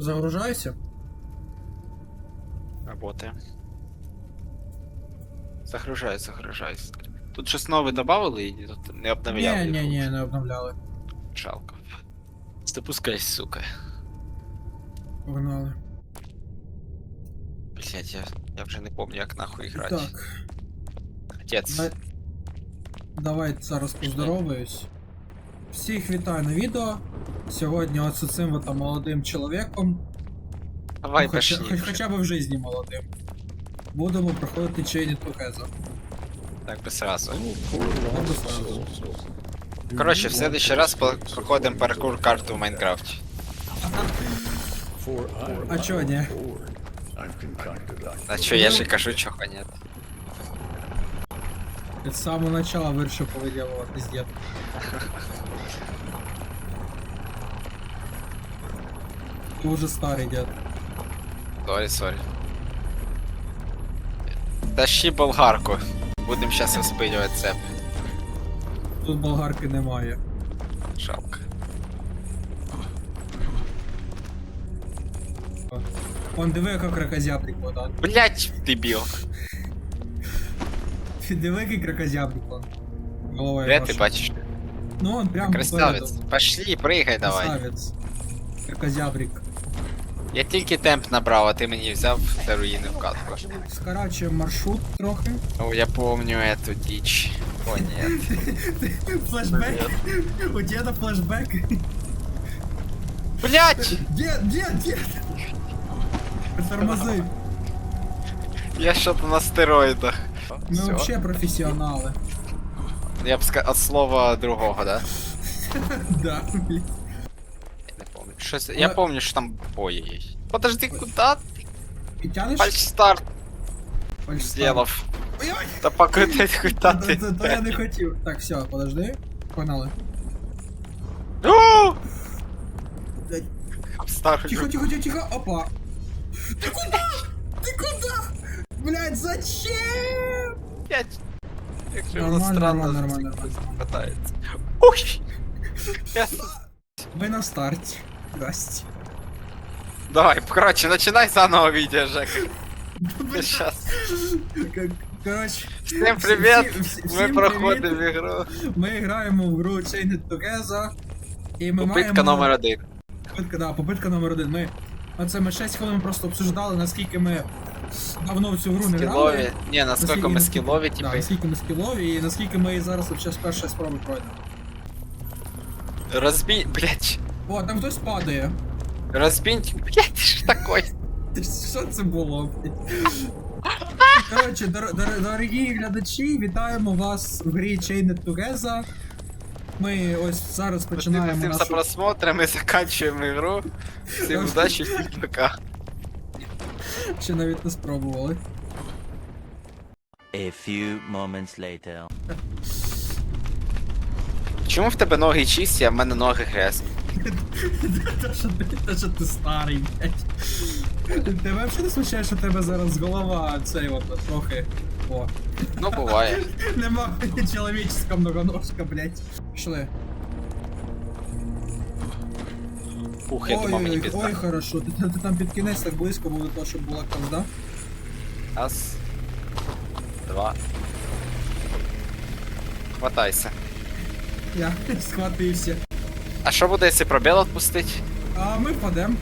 Загружайся. Работаем. Загружай, загружай. Тут щось нове добавили і тут не обновляли. Ні, ні, ні, не обновляли. Жалко. Запускайся, сука. Погнали. Блять, я, я вже не помню, як нахуй грати. Так, Отець. да- давай зараз поздороваюсь. Всіх вітаю на відео. Сьогодні от з цим от там молодим чоловіком. Давай ну, хоча, хоч, хоча б в житті молодим. Будемо проходити Chained Together. Так би сразу. Я би сразу. Коротше, в следующий раз проходимо паркур карту в Майнкрафті. А чо, ні? А чо, я ж і кажу, чого ні. Я самого начала вирішив повиділувати пиздец. Ти уже старий дід. Сорі, сорі. Тащи болгарку. Будем сейчас розпилювати цеп. Тут болгарки немає. Жалко. Он диви, яка кракозябрик вода. Блять, дебіл. Диви, який кракозябрик он. Головою Де ти вашою. бачиш? Ну, он прям Красавець. Пошли, пригай давай. Красавець. Кракозябрик. Я тільки темп набрав, а ти мені взяв та руїни в катку. Скорачуємо маршрут трохи. О, я помню эту дичь. О, нет. Флешбек. У деда флешбек. Блять! Дед, дед, дед! Тормози. Я что-то на стероидах. Ми Всё. вообще професіонали. Я б сказав от слова другого, да? Да, блін. Я не помню. Щось... Я Але- помню, що там бої є. Подожди, куда ти? Підтянеш? Фальшстарт Фальшстарт. сделав. Ой-ой! Та поки ти куда То- ти? то- То я не хотів. Так, все, подожди. Погнали. О! Блядь. Старий. Тихо, тихо, тихо, тихо. Опа. Ты куда? Ты куда? Блять, зачем? Блять. Як же Нормально, воно странно нормально, нормально, нормально. катається. Ой! Я... Мы на старте. Здрасте. Давай, короче, начинай заново видео, Жека. Сейчас. Короче, Всем привет! всі- всі- Ми проходимо привіт. ігру. ми граємо в гру Chained Together. І ми Попитка маємо... номер один. Попитка, да, попитка номер один. Ми... Оце ми 6 хвилин просто обсуждали, наскільки ми давно в цю гру не грали. Скілові. Ні, наскільки ми скілові, Да, типу. наскільки ми скілові і наскільки ми зараз вообще з першої спроби пройдемо. Розбій. Блять. О, там хтось падає. Розбінь. Блять, ж такой. Що це було? блядь? Коротше, дор- дор- дорогі глядачі, вітаємо вас в грі Chained Together. Ми ось зараз починаємо Всім за нашу... просмотр, ми заканчуємо ігру. Всім удачі, всім пока. Ще навіть не спробували. A few moments later. Чому в тебе ноги чисті, а в мене ноги грязні? Те, що ти, що ти старий, блядь. Тебе взагалі не смущає, що тебе зараз голова цей от трохи. О. Ну, буває. Нема чоловічська многоножка, блядь. Пішли. Ух, я думав мені ой, пізда. ой, хорошо. Ти, ти там під кінець так близько було того, щоб була ковзда. Раз. Два. Хватайся. Я схватився. А що буде, якщо пробіл відпустить? А ми впадем.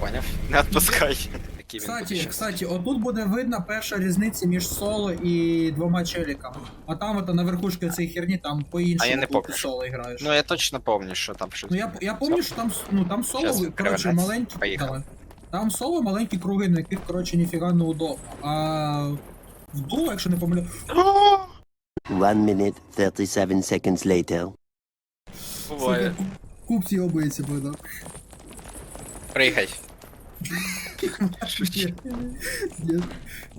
Поняв? Не відпускай. Він Кстати, буде кстати, отут буде видна перша різниця між соло і двома челіками. А там ото на верхушці цієї херні там по-іншому А не коли ти помню. соло граєш. Ну я точно помню, що там щось. Ну я, я пам'ятаю, що там, ну, там соло, Щас коротше, перевернеться. маленькі. Поїхали. Там соло маленькі круги, на яких, коротше, ніфіга не удобно. А в дуо, якщо не помиляю. One minute, 37 seconds later. Буває. сука, Купці обується буде. Пригай. Ні, ні.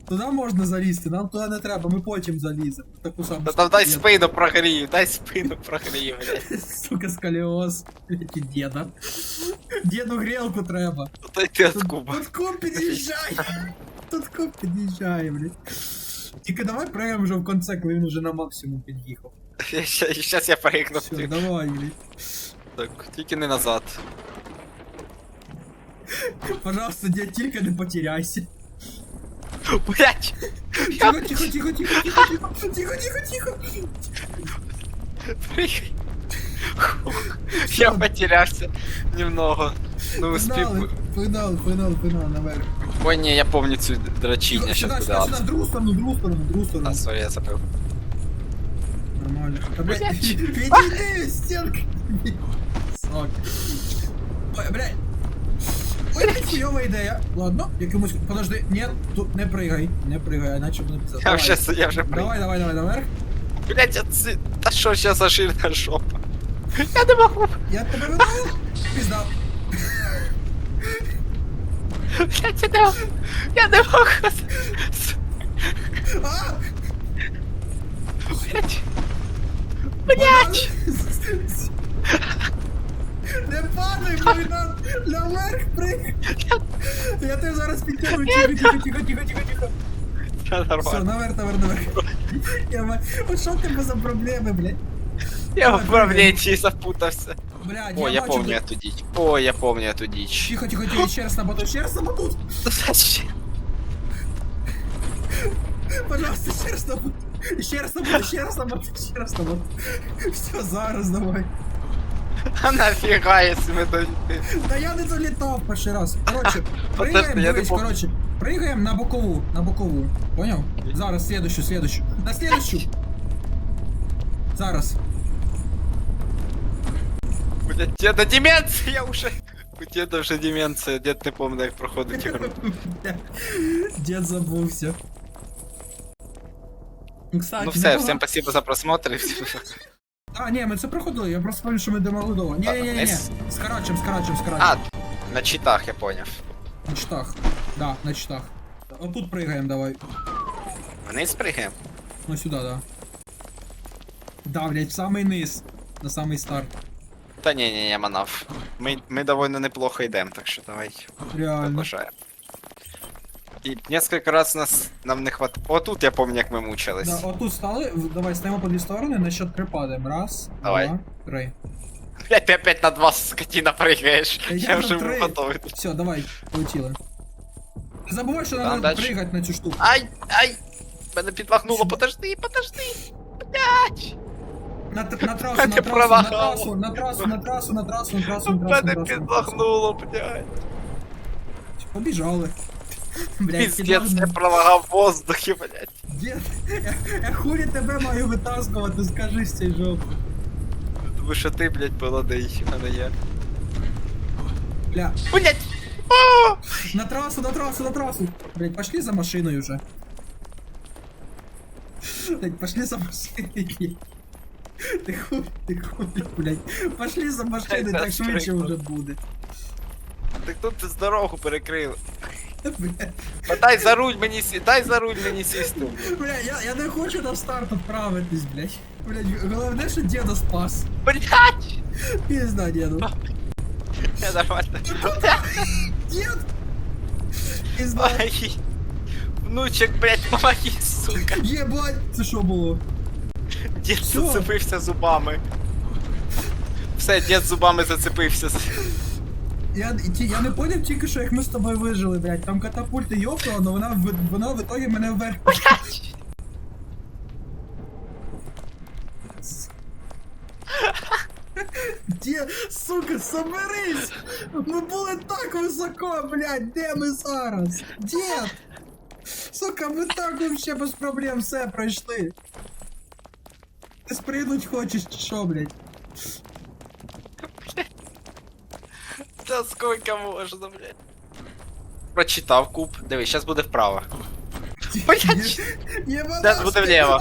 Туди можна залізти, нам туди не треба, ми потім заліземо. в Таку саму Та там дай Ні, спину прогрію, дай спину прогрію, блядь. Сука, сколіоз. Блять, і діда. Діду грілку треба. Дай ти Тут, от куба. тут куб під'їжджай. Тут куб під'їжджає, блядь. Тільки давай прямо вже в конце, коли він вже на максимум під'їхав. Я ща- Щас я пригну. Все, давай, блядь. Так, тільки не назад. Пожалуйста, дядь, тільки не потеряйся. Блять! Тихо, тихо, тихо, тихо, тихо, тихо, тихо, тихо, тихо. Я потерявся немного. Ну успів. Погнали, погнали, погнали, погнали, наверх. Ой, ні, я помню цю дрочиння, Сюда, щас сюда, буде сюда, ад. в другу сторону, в другу сторону, в другу сторону. А, сорі, я забив. Нормально. Та, блядь, Блядь. Відійди, стінка. Сок. Ой, блядь. Ой, блядь, хуйова ідея. Ладно, якимось... Подожди, ні, тут не пригай, не пригай, іначе буде писати. Я вже, я вже при... Давай, давай, давай, наверх. Блять, а це... Та що ще за жирна жопа? Я не можу. Я тебе веду. Пізда. Блять, я не можу. Я не можу. А! Блять. Блядь! Не падай, Богдан! Наверх пригай! Я тебе зараз підтягну, тихо, тихо, тихо, тихо, тихо, тихо. Я Все, нормально. наверх, наверх, наверх. Я ма- От що в тебе за проблеми, блядь? Я в управлінні запутався. Блядь, О, я бачу, помню де- эту дичь. О, я помню эту дичь. Тихо, тихо, тихо, ще раз на батут, ще раз на батут! Зачем? Пожалуйста, ще раз на батут! Ще раз на батут, ще раз на батут, ще раз на батут. Все, зараз давай. А нафіга, якщо ми до... Та я не долітав перший раз. Коротше, Подожди, пригаємо, я не дивись, помню. коротше, пригаємо на бокову, на бокову. Поняв? Зараз, следующу, следующу. На следующу. Зараз. У деда деменція уже. У деда вже деменція, дед не помню, як проходить ігру. Дед забувся. Ну, Кстати, Ну все, всім спасибо за просмотр. А, ні, ми це проходили, я просто пам'ятаю, що ми домогли довго. Ні, ні, ні, ні, З карачем, з А, на читах, я поняв. На читах. Да, на читах. Отут пригаємо, давай. Вниз пригаємо? Ну сюди, да. Да, блядь, в самий низ. На самий старт. Та ні, ні, ні, манав. Ми, ми довольно неплохо йдемо, так що давай Реально. побажаємо. І несколько раз нас нам не хватило. Отут я пам'ятаю, як ми мучились. Да, отут стали, в- давай стаємо по дві сторони, на счет три падаємо. Раз, Давай. два, три. Блять, ти опять на два скотіна пригаєш. Та я Я на вже три. готовий. Все, давай, полетіли. Не забувай, що Там треба дальше. пригати на цю штуку. Ай, ай! Мене підвахнуло, подожди, подожди! Блять! На, тр- на трасу, на трасу, на пролагало. трасу, на трасу, на трасу, на трасу, на трасу, на трасу, на Мене трасу. на трасу. підвахнуло, блять! Побіжали. Блядь, Пиздец, я пролагав в воздухі, блять. Дід, я, я хулі тебе маю витаскувати, скажи з цієї жопи. Тому що ти, блять, молодий, а не я. Бля, Блять! О! на трасу, на трасу, на трасу. Блядь, пошли за машиной уже. Блядь, пошли за машиной. Ти хуй, ти хуй, блядь. Пошли за машиною, так швидше вже буде. Так тут ти з дорогу перекрив. Бля, А дай за руль мені сі... дай за руль мені сісти. бля, я, я не хочу на старт відправитись, блядь. Блядь, головне, що діда спас. Блять! Пізда, діду. Я нормально. Дід! Пізда. Ай! Внучек, блять, помоги, сука. Єбать! Це що було? Дід Що? зацепився зубами. Все, дід зубами зацепився. Я, ті- я не поняв тільки, що як ми з тобою вижили, блядь. Там катапульта йопнула, але вона, в- вона в итогі мене вверх. Де, сука, соберись! Ми були так високо, блядь, де ми зараз? Дед! Сука, ми так вообще без проблем все пройшли. Ти спригнуть хочеш чи що, блядь? Та сколько можна, блядь. Прочитав куб. Диви, зараз буде вправо. Блядь. Єбана Зараз буде спина! вліво.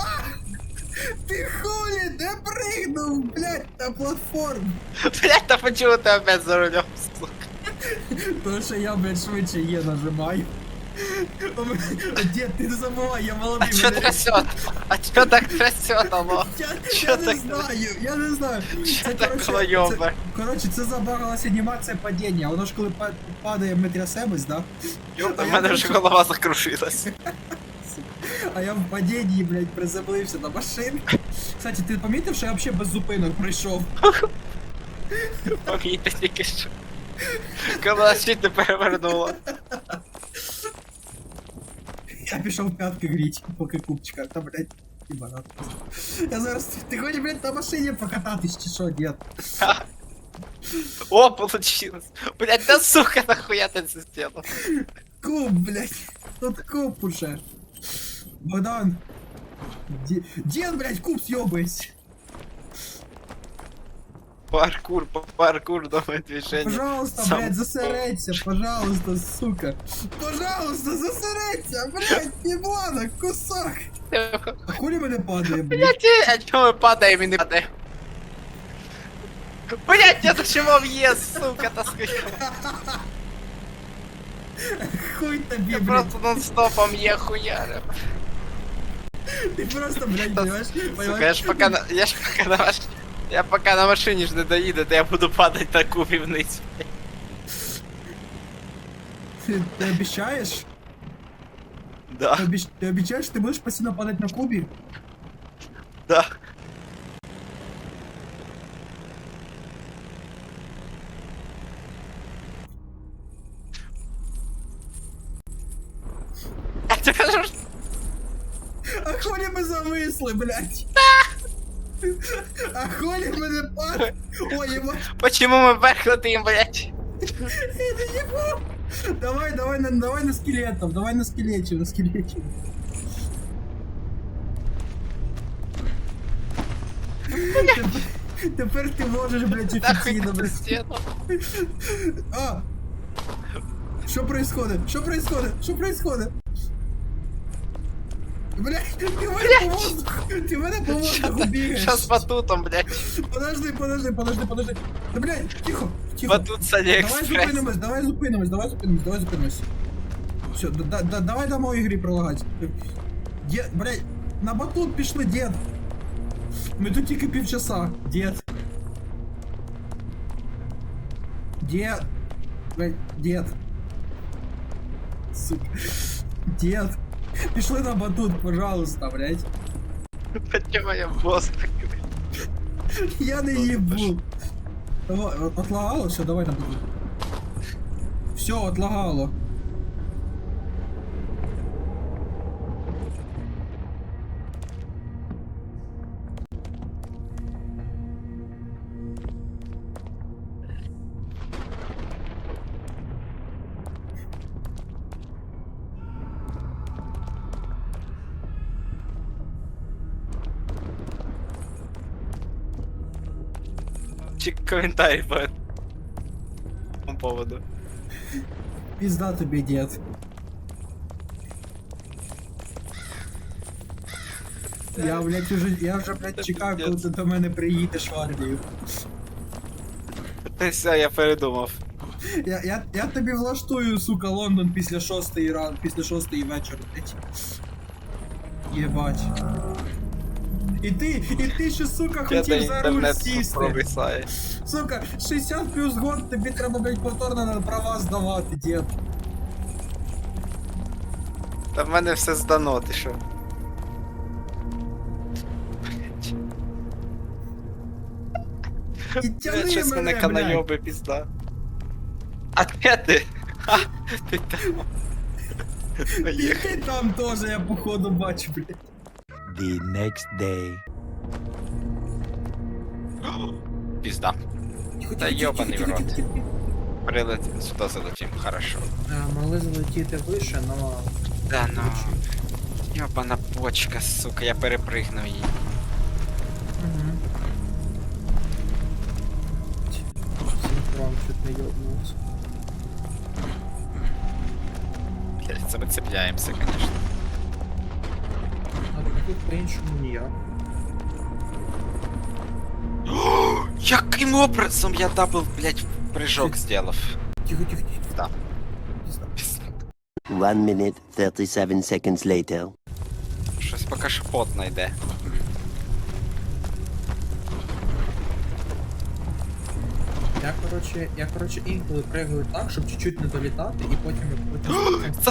Ти хулі, де пригнув, блядь, на платформу? Блядь, та почему ти опять за рулем, сука? Тому що я, блядь, швидше є нажимаю. О, ми- Дід, ти не забувай, я молодий. А чо мене- трясет? А чо так трясет, алло? Я, Чо я не так- знаю, я не знаю. Чо Це, так коротше, клойове? це, коротше, це забагалась анімація падіння. Воно ж коли па- падає, ми трясемось, да? Ёпта, А в я мене вже коротше- голова закрушилась. А я в падінні, блядь, приземлився на машину. Кстати, ти помітив, що я взагалі без зупинок пройшов? Помійте тільки що. Коли чуть не перевернуло. Я пішов п'ятки гріть, поки купчика. Та, блядь, і банат. Я зараз. Ти хочеш, блядь, на машині покататись, чи що, дід? О, получилось. Блять, да сука, нахуя ты это сделал? Куб, блядь. Тут куб уже. Богдан. Ді- Дід, блядь, куб съебайся. Паркур, паркур, новое движение. Пожалуйста, Сам- блядь, засерется, пожалуйста, сука. Пожалуйста, засерется, блядь, еблана, кусок. А хули мене падає, блядь? Блять, а чё мы падаем и не падаем? Блять, я чего въезд, сука, тоскаю. Хуй Я блядь. просто нон-стопом е хуярю. Ти просто, блядь, понимаешь? Сука, я ж пока на... Я ж пока на маш... Я пока на машині ж не доїду, то я буду падати на кубі вниз. Ти, ти обіцяєш? Да, Ти, обіч... ти обіцяєш, ти будеш постійно падати на кубі? да. А ти кажеш, А хули ми зависли, блядь? А хули ми не падаємо? Ой, ебать, почему ми вверх летим, блять? я не ебу. Давай, давай, на, давай на скелетов, давай на скелете, на скелете. Тепер, тепер ти можеш, блядь, Нахуй офіційно, ти блядь. стіну? А! Что происходит? Что происходит? Что происходит? Блядь, ты мене по воздуху, ты мене по воздуху бігаєш. Щас батутом, блять. Подожди, подожди, подожди, подожди. Да, блядь, тихо, тихо. Батут з Давай Аліекспрес. зупинимось, давай зупинимось, давай зупинимось, давай зупинимось. Все, да, да, давай дамо ігрі пролагати. Дед, блядь, на батут пішли, дед. Ми тут тільки півчаса, дед. Дед. Блядь, дед. Сука. Дед. Пішли на батут, пожалуйста, блядь. Почему я воздухе? Я не от- отлагало, все, давай на батут. Все, отлагало. Чи коментарі по этому поводу. Пизда тобі, дед. Я, блядь, уже, я вже, блядь, чекаю, коли ти до мене приїдеш в армію. Та все, я передумав. Я, я, я тобі влаштую, сука, Лондон після шостої ран, після шостої вечора, блядь. Єбать. І ти, і ти ще, сука, Я хотів на за руль інтернет сісти. провисає. Сука, 60 плюс год, тобі треба, блядь, повторно на права здавати, дід. Та в мене все здано, ти що? І Я тяни щось мене, мене блядь. канайоби пізда. А де ти? А, ти там. І Поїхав. ти там теж, я походу бачу, блядь. The next day. Пізда. Тихо, Та тихо, йобаний тихо, в тихо, рот. тихо, тихо. Прилетим, сюди залетим, хорошо. Е, Могли залетіти вище, но... Да ну. Йобана почка, сука, я перепригнув її. Угу. Синхрон чуть не ёбнулся. Блять, це ми цепляємося, конечно. А тут по-іншому ніяк. Яким образом я дабл, блять, прыжок сделав? Тихо, тихо, тихо. Да. Пізда. One minute, 37 seconds later. Щось поки що потно йде. Я, короче, я, короче, інколи пригаю так, щоб чуть-чуть не долітати, і потім... потім...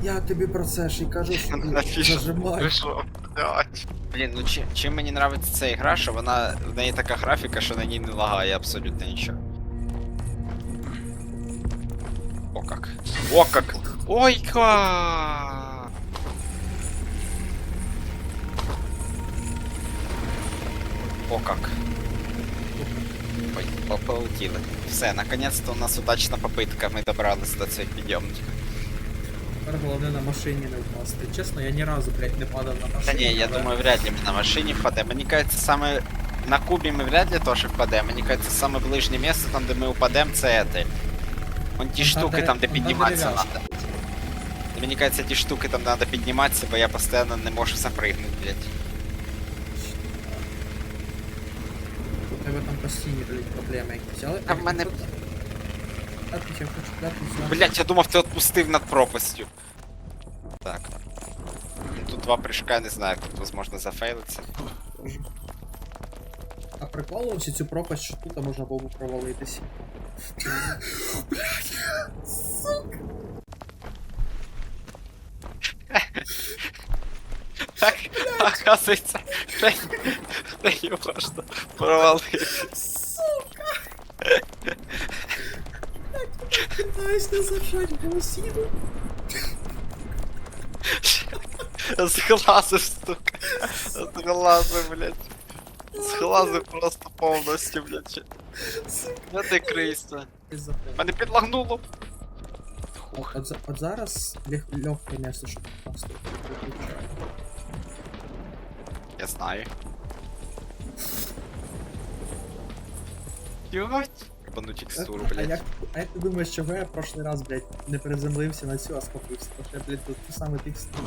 Це сучий я тобі про це ж і кажу, що Нафіж зажимай. прийшов. Блять. Блін, ну чим, чим мені нравиться ця ігра, що вона в неї така графіка, що на ній не лагає абсолютно нічого. О как. О как. Ой как. О как. Ой, по- полетіли. Все, наконец-то у нас удачна попитка, ми добрались до цього підйомника. Тепер головне на машині не впасти. Чесно, я ні разу, блядь, не падав на Та машині. ні, я але- думаю, вряд ли ми на машині впадемо. Мені кажется, саме на кубі ми вряд ли теж впадемо. Мені кажется, саме ближнє місце, там, де ми впадемо, це це. Вон ті Вон там, штуки, де- там, де вон там підніматися дерев'яшка. треба. Мені кажется, ті штуки там треба підніматися, бо я постійно не можу запригнути, блядь. У тебе там постійні, блядь, проблеми якісь. Але... А в мене- Хочу клятися. Блять, я думав, ти відпустив над пропастю. Так. Тут два прыжка, не знаю, тут возможно зафейлиться. А прикол ось цю пропасть, що тут можна було б провалитись. Так, оказується, не можна провалити Пытаюсь не зажать голосину. Сглазив, сука. Сглазив, блядь. Сглазив просто повністю, блядь. Я ти крийся. Мене підлагнуло. От, от, за- от зараз лег, легке місце, щоб просто виключаю. Я знаю. Єбать. Ебану текстуру, А блядь. як, а як ти думаєш, чого я в прошлий раз, блядь, не приземлився на цю, а схопився? Тому що я, блядь, тут ту саму текстуру.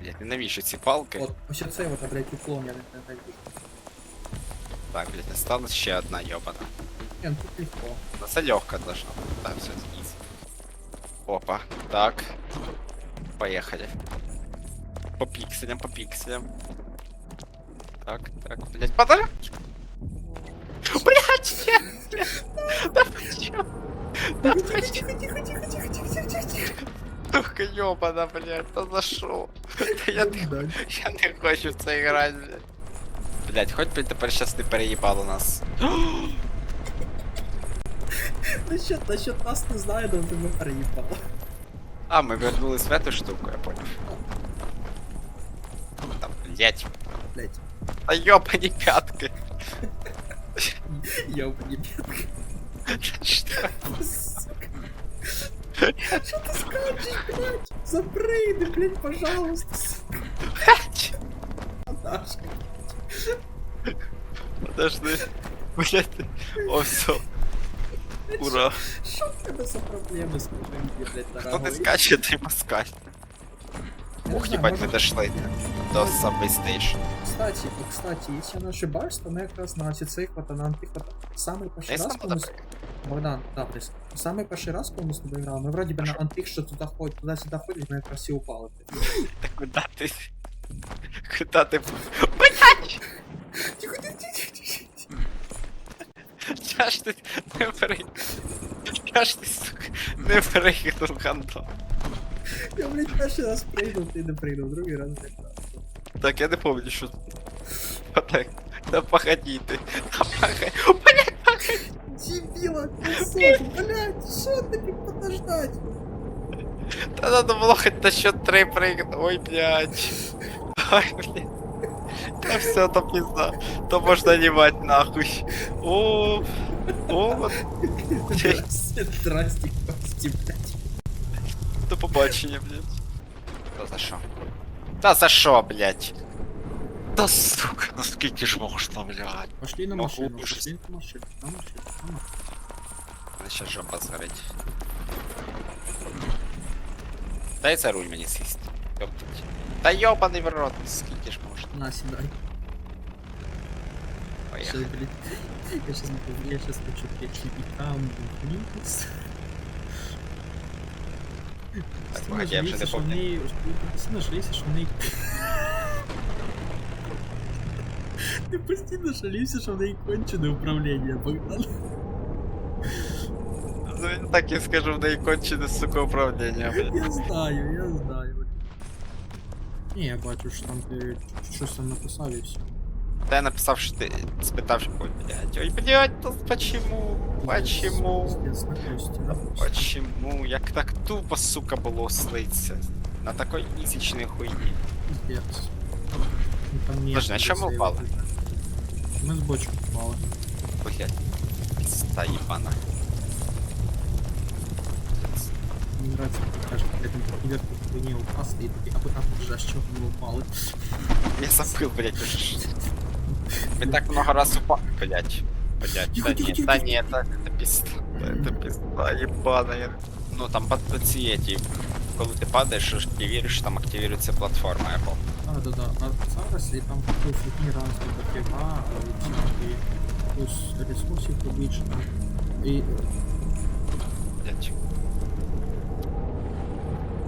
Блядь, ненавижу ці палки. От, ось оцей от, а, блядь, уклон я не знаю. Так, блядь, осталась ще одна йобана. Ні, ну тут легко. Ну це легко должно. Так, все, easy. Опа, так. Поехали. По пикселям, по пикселям. Так, так, блядь, подожди. Блядь, нет, нет. Да почему? Да почему? Тихо, тихо, тихо, тихо, тихо, тихо, тихо. Сука, ёбана, блядь, да за шо? Да я, не- я не хочу в це грати, блядь. Блядь, хоть би тепер щас не переїбало нас. Насчет, насчет нас не знаю, но тебе переїбало. А, мы вернулись в эту штуку, я понял. Там, блядь. Блядь, Да ёбани пятки. Ёбаный бедный. Что? Что ты скачешь, блядь? Запрыгни, блядь, пожалуйста. Наташка. Подожди. Блядь. О, все. Ура. Что у тебя за проблемы, скажи мне, блядь, Кто дорогой? ты скачет, ты москаль. Я не Ух, знаю, ебать, может- мы дошли до Subway Station. Кстати, и, кстати, если я не ошибаюсь, то мы как раз на цих вот на антих вот самый перший Десь раз, там коли ми з- подобає. Богдан, да, плюс. Самый перший раз, коли ми з тобою грали, ми вроді би на антих, що туди ходять, туди-сюди ходять, ми якраз всі упали. Да куда ты? Куда ты? Блядь! Тихо, тихо, тихо, тихо. Я ж ты не прыгнул. Я ж ты, сука, не прыгнул, гандон. Я, блядь, перший раз прийду, ти не прийду, другий раз не. Так, я не помню, что... Так, да погоди ты. Да погоди. Блядь, погоди. Дебила, кусок, блядь, что ты подождать? Да надо было хоть на счет 3 прыгнуть. Ой, блядь. Ой, блядь. Да все, то пизда. То можно ебать нахуй. О, о, вот Здрасте, Кости, блядь. до побачення, блядь. Та за що? Та за що, блядь? Та сука, ну скільки ж можна, блядь? Пошли на Могу машину, уже. пошли на машину, на машину, на машину. Мене ще жопа згорить. Дай це руль мені сісти. Ёптать. Та йобаний в рот, скільки ж можна? На, седай. Сейчас, Поїхали. блядь, я сейчас, я сейчас хочу перейти там вниз. Так, погоди, я вже не помню. Постійно жалійся, що в неї... Ти постійно жалівся, що в неї кончене управління, Богдан. Ну, я так і скажу, в неї кончене, сука, управління, блядь. Я знаю, я знаю. Ні, я бачу, що там ти щось там написав і все. Та я написав, що ти спитав, що ой, блядь, ой, блядь, ну почему? Почему? Пиздец, на кості, да? Почему? Як так тупо, сука, було слиться? На такой ісічній хуйні. Пиздец. Ну, там нет Подожди, а чому сейва упали? вже. Ми з бочку впали. Блядь. Ста ебана. Мені нравится, як кажуть, блядь, він вверх по хуйні упасти і такий, аби а вже з чого ми упали. Я забыл, блядь, уже. ж. Мы так много раз упали, блядь. Блядь, Тихо, да тихо, нет, тихо, да тихо. нет, это, это пизда, это пизда ебаная. Ну там под ці эти, коли ти падаєш, активіруєш, там активірується платформа Apple. А, да, да. А зараз і там такої фігні разні дофіга, і плюс ресурсів побільше. І, Блядь.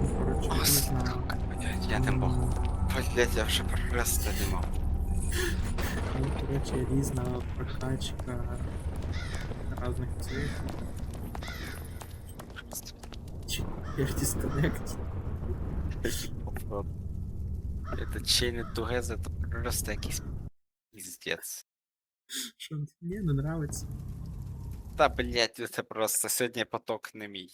ну, коротше, О, різна... сука, блядь, я не можу. Блядь, я вже просто не можу. Ну, коротше, різна прокачка разних цих. Теперь дисконнект. Это chain together, это просто якийсь пиздец. Що мені не нравиться. Та, блядь, це просто сьогодні поток не мій.